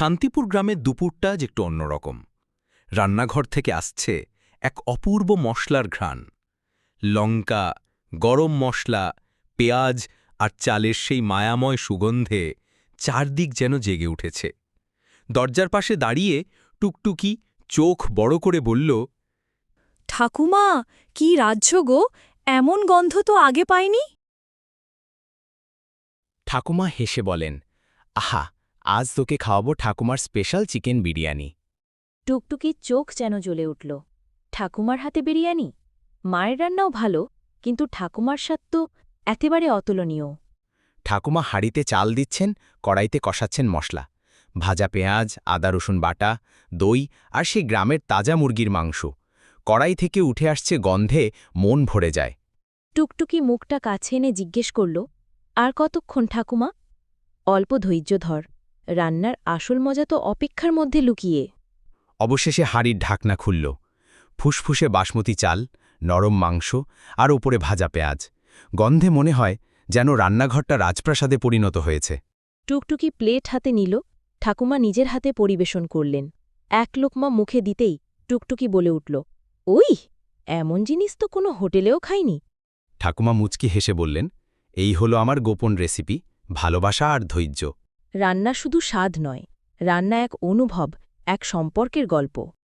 শান্তিপুর গ্রামের দুপুরটা যে একটু অন্যরকম। রান্নাঘর থেকে আসছে এক অপূর্ব মশলার ঘ্রাণ। লঙ্কা গরম মশলা পেঁয়াজ আর চালের সেই মায়াময় সুগন্ধে চারদিক যেন জেগে উঠেছে। দরজার পাশে দাঁড়িয়ে টুকটুকি চোখ বড় করে বলল ঠাকুমা কি রাজ্য গো! এমন গন্ধ তো আগে পাইনি? ঠাকুমা হেসে বলেন আহা আজ তোকে খাওয়াবো ঠাকুমার স্পেশাল চিকেন বিরিয়ানি। টুকটুকির চোখ যেন জ্বলে উঠল। ঠাকুমার হাতে বিরিয়ানি? মায়ের রান্নাও ভালো কিন্তু ঠাকুমার স্বাদ তো একেবারে অতুলনীয়। ঠাকুমা হাঁড়িতে চাল দিচ্ছেন কড়াইতে কষাচ্ছেন মশলা। ভাজা পেঁয়াজ আদা রসুন বাটা দই আর সেই গ্রামের তাজা মুরগির মাংস। কড়াই থেকে উঠে আসছে গন্ধে মন ভরে যায়। টুকটুকি মুখটা কাছে এনে জিজ্ঞেস করল আর কতক্ষণ ঠাকুমা? অল্প ধৈর্য ধর। রান্নার আসল মজা তো অপেক্ষার মধ্যে লুকিয়ে। অবশেষে হাঁড়ির ঢাকনা খুলল। ফুসফুসে বাসমতি চাল নরম মাংস আর ওপরে ভাজা পেঁয়াজ। গন্ধে মনে হয় যেন রান্নাঘরটা রাজপ্রাসাদে পরিণত হয়েছে। টুকটুকি প্লেট হাতে নিল ঠাকুমা নিজের হাতে পরিবেশন করলেন। এক লোকমা মুখে দিতেই টুকটুকি বলে উঠল ওই এমন জিনিস তো কোনো হোটেলেও খাইনি। ঠাকুমা মুচকি হেসে বললেন এই হলো আমার গোপন রেসিপি ভালোবাসা আর ধৈর্য। রান্না শুধু স্বাদ নয় রান্না এক অনুভব এক সম্পর্কের গল্প।